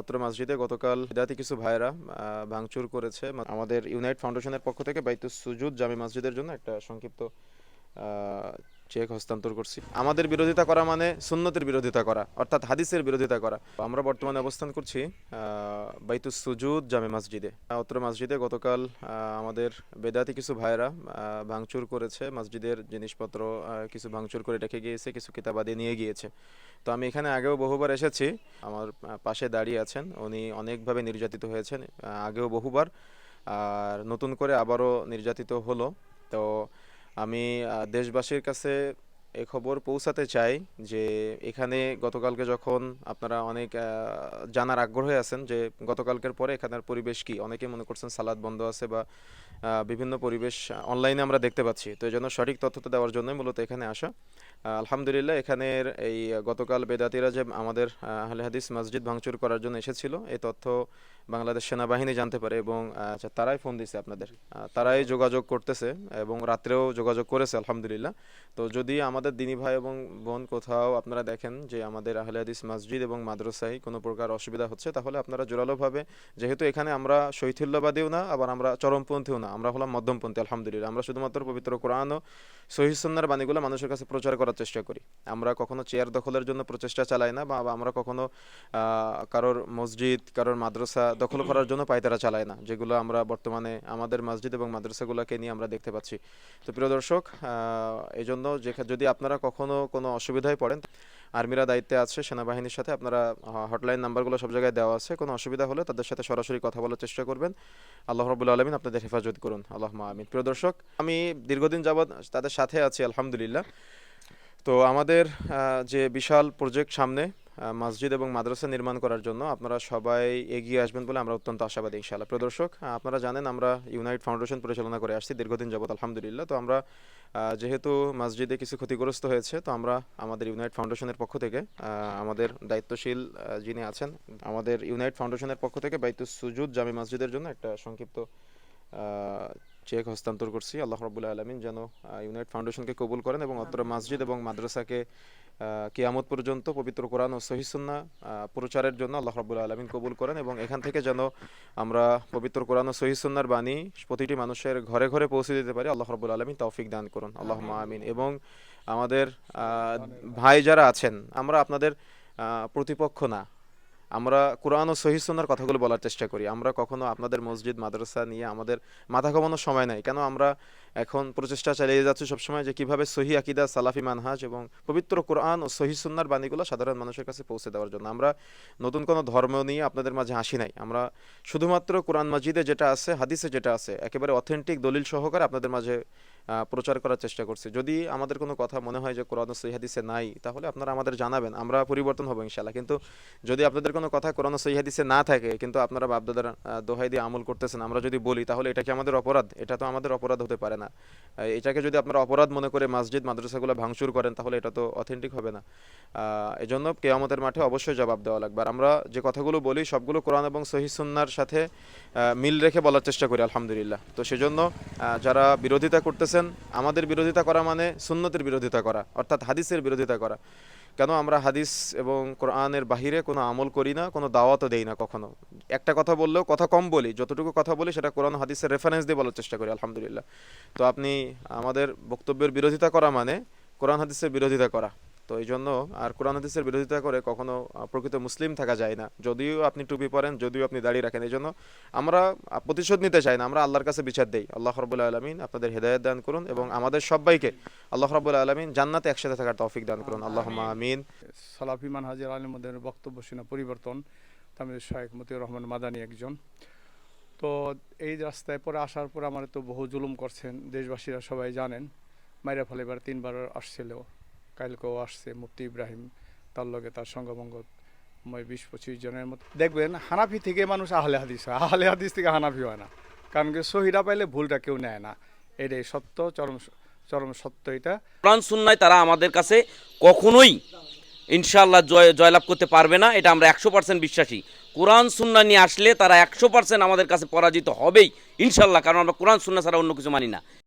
অত্র মসজিদে গতকাল বিদাতি কিছু ভাইরা ভাঙচুর করেছে। আমাদের ইউনাইট ফাউন্ডেশনের পক্ষ থেকে বাইতু সুজুদ জামি মসজিদের জন্য একটা সংক্ষিপ্ত চেক হস্তান্তর করছি। আমাদের বিরোধিতা করা মানে সুন্নতের বিরোধিতা করা, অর্থাৎ হাদিসের বিরোধিতা করা। আমরা বর্তমানে অবস্থান করছি বাইতুস সুজুদ জামে মসজিদে। অত্র মসজিদে গতকাল আমাদের বেদাতি কিছু ভাইরা ভাঙচুর করেছে, মসজিদের জিনিসপত্র কিছু ভাঙচুর করে রেখে গিয়েছে, কিছু কিতাবাদি নিয়ে গিয়েছে। তো আমি এখানে আগেও বহুবার এসেছি, আমার পাশে দাঁড়িয়ে আছেন, উনি অনেকভাবে নির্যাতিত হয়েছেন আগেও বহুবার, আর নতুন করে আবারও নির্যাতিত হলো। তো আমি দেশবাসীর কাছে এ খবর পৌঁছাতে চাই যে এখানে গতকালকে যখন আপনারা অনেক জানার আগ্রহে আছেন যে গতকালকের পরে এখানের পরিবেশ কি? অনেকে মনে করছেন সালাদ বন্ধ আছে বা বিভিন্ন পরিবেশ অনলাইনে আমরা দেখতে পাচ্ছি। তো এই জন্য সঠিক তথ্যটা দেওয়ার জন্যই মূলত এখানে আসা। আলহামদুলিল্লাহ এখানের এই গতকাল বেদাতিরা যে আমাদের আহ, আহলে হাদিস মসজিদ ভাঙচুর করার জন্য এসেছিল এই তথ্য বাংলাদেশ সেনাবাহিনী জানতে পারে এবং আচ্ছা তারাই ফোন দিছে আপনাদের। তারাই যোগাযোগ করতেছে এবং রাত্রেও যোগাযোগ করেছে আলহামদুলিল্লাহ। তো যদি আমাদের দিনী ভাই এবং বোন কোথাও আপনারা দেখেন যে আমাদের আহলে হাদিস মসজিদ এবং মাদ্রাসায় কোনো প্রকার অসুবিধা হচ্ছে তাহলে আপনারা জোরালোভাবে যেহেতু এখানে আমরা শৈথিল্যবাদীও না আবার আমরা চরমপন্থীও না আমরা হলাম মধ্যমপন্থী, আলহামদুলিল্লাহ। আমরা শুধুমাত্র পবিত্র কোরআন ও সহিসন্নার বাণীগুলো মানুষের কাছে প্রচার করার চেষ্টা করি। আমরা কখনো চেয়ার দখলের জন্য প্রচেষ্টা চালাই না, বা আমরা কখনো কারোর মসজিদ, কারোর মাদ্রাসা দখল করার জন্য পায়তারা চালাই না, যেগুলো আমরা বর্তমানে আমাদের মসজিদ এবং মাদ্রাসাগুলোকে নিয়ে আমরা দেখতে পাচ্ছি। তো প্রিয় দর্শক এই জন্য যদি আপনারা কখনো কোনো অসুবিধায় পড়েন আর্মিরা দায়িত্বে আছে, সেনাবাহিনীর সাথে। আপনারা হটলাইন নাম্বারগুলো সব জায়গায় দেওয়া আছে। কোনো অসুবিধা হলে তাদের সাথে সরাসরি কথা বলার চেষ্টা করবেন। আল্লাহ রবুল্লা আলমিন আপনাদের হেফাজত করুন। আল্লাহ আমিন। প্রিয় দর্শক, আমি দীর্ঘদিন যাবৎ তাদের সাথে আছি, আলহামদুলিল্লাহ। তো আমাদের যে বিশাল প্রজেক্ট সামনে মসজিদ এবং মাদ্রাসা নির্মাণ করার জন্য আপনারা সবাই এগিয়ে আসবেন বলে আমরা অত্যন্ত আশাবাদী ইনশাআল্লাহ। প্রদর্শক আপনারা জানেন আমরা ইউনাইট ফাউন্ডেশন পরিচালনা করে আসছি দীর্ঘদিন যাবত আলহামদুলিল্লাহ। তো আমরা যেহেতু মসজিদে কিছু ক্ষতিগ্রস্ত হয়েছে, তো আমরা আমাদের ইউনাইট ফাউন্ডেশনের পক্ষ থেকে আমাদের দায়িত্বশীল যিনি আছেন, আমাদের ইউনাইট ফাউন্ডেশনের পক্ষ থেকে বাইতু সুজুদ জামি মসজিদের জন্য একটা সংক্ষিপ্ত চেক হস্তান্তর করছি। আল্লাহ রবুল্লা আলমিন যেন ইউনাইট ফাউন্ডেশনকে কবুল করেন এবং অত্র মসজিদ এবং মাদ্রাসাকে কিয়ামত পর্যন্ত পবিত্র কোরআন ও সহিসুন্না প্রচারের জন্য আল্লাহ রবুল্লাহ আলমিন কবুল করেন এবং এখান থেকে যেন আমরা পবিত্র কোরআন ও সহিসুন্নার বাণী প্রতিটি মানুষের ঘরে ঘরে পৌঁছে দিতে পারি আল্লাহ রাবুল্লা আলমিন তৌফিক দান করুন। আল্লাহ আমিন। এবং আমাদের ভাই যারা আছেন আমরা আপনাদের প্রতিপক্ষ না। আমরা কোরআন ও সহিসুন্নার কথাগুলো বলার চেষ্টা করি। আমরা কখনো আপনাদের মসজিদ, মাদ্রাসা নিয়ে আমাদের মাথা ঘামানোর সময় নাই। কেন? আমরা এখন প্রচেষ্টা চালিয়ে যাচ্ছি সবসময় যে কীভাবে সহি আকিদা, সালাফি, মানহাজ এবং পবিত্র কোরআন ও সহি সুন্নার বাণীগুলো সাধারণ মানুষের কাছে পৌঁছে দেওয়ার জন্য। আমরা নতুন কোনো ধর্ম নিয়ে আপনাদের মাঝে হাসি নাই। আমরা শুধুমাত্র কোরআন মাজিদে যেটা আছে, হাদিসে যেটা আছে, একেবারে অথেন্টিক দলিল সহকারে আপনাদের মাঝে প্রচার করার চেষ্টা করছি। যদি আমাদের কোনো কথা মনে হয় যে কোরআন ও সহি হাদিসে নাই, তাহলে আপনারা আমাদের জানাবেন, আমরা পরিবর্তন হব ইনশাল্লাহ কিন্তু যদি আপনাদের কোনো কথা কোরআন ও সহি হাদিসে না থাকে, কিন্তু আপনারা বাপদাদার দোহাই দিয়ে আমল করতেছেন, আমরা যদি বলি, তাহলে এটা কি আমাদের অপরাধ? এটা তো আমাদের অপরাধ হতে পারে না। এটাকে যদি আপনারা অপরাধ মনে করে মসজিদ, মাদ্রাসাগুলো ভাঙচুর করেন, তাহলে এটা তো অথেন্টিক হবে না। এজন্য কেয়ামতের মাঠে অবশ্যই জবাব দেওয়া লাগবে। আর আমরা যে কথাগুলো বলি, সবগুলো কোরআন এবং সহি সুন্নার সাথে মিল রেখে বলার চেষ্টা করি, আলহামদুলিল্লাহ। তো সেজন্য যারা বিরোধিতা করতেছেন আমাদের বিরোধিতা করা মানে সুন্নতের বিরোধিতা করা, অর্থাৎ হাদিসের বিরোধিতা করা। কেন আমরা হাদিস এবং কোরআনের বাহিরে কোনো আমল করি না, কোনো দাওয়াতও দেই না কখনো? একটা কথা বললেও কথা কম বলি, যতটুকু কথা বলি সেটা কোরআন হাদিসের রেফারেন্স দিয়ে বলার চেষ্টা করি, আলহামদুলিল্লাহ। তো আপনি আমাদের বক্তব্যের বিরোধিতা করা মানে কোরআন হাদিসের বিরোধিতা করা। তো এই জন্য আর কোরআন হাদিসের বিরোধিতা করে কখনো প্রকৃত মুসলিম থাকা যায় না। যদিও আপনি টুপি পরেন, যদিও আপনি দাঁড়িয়ে রাখেন, এই জন্য আমরা প্রতিশোধ নিতে চাই না। আমরা আল্লাহর কাছে বিচার দেই। আল্লাহ রবুল্লা আলমিন আপনাদের হেদায়ত দান করুন এবং আমাদের সবাইকে আল্লাহ রবুল্লা আলমিন জান্নাতে একসাথে থাকার তৌফিক দান করুন। আল্লাহ আমিন। সালাফি মানহাজের আলিমদের বক্তব্য শুনে পরিবর্তন। তামিল শাহেখ মতিউর রহমান মাদানি একজন। তো এই রাস্তায় পরে আসার পর আমার তো বহু জুলুম করছেন। দেশবাসীরা সবাই জানেন। মাইরা এবার তিনবার আসছিল। কালকেও আসছে মুফতি ইব্রাহিম, তার লগে তার সঙ্গভঙ্গ বিশ পঁচিশ জনের মতো, দেখবেন হানাফি থেকে মানুষ আহলে হাদিস হয় আহলে হাদিস থেকে হানাফি হয় না। কারণ কি সহিরা পাইলে ভুলটা কেউ নেয় না। এটাই সত্য, চরম চরম সত্য এটা। কোরআন, সুন্নায় তারা আমাদের কাছে কখনোই ইনশাআল্লাহ জয়, জয়লাভ করতে পারবে না, এটা আমরা একশো পার্সেন্ট বিশ্বাসী। কোরআন সুন্না নিয়ে আসলে তারা একশো পার্সেন্ট আমাদের কাছে পরাজিত হবেই ইনশাল্লাহ কারণ আমরা কোরআন সুন্না ছাড়া অন্য কিছু মানি না।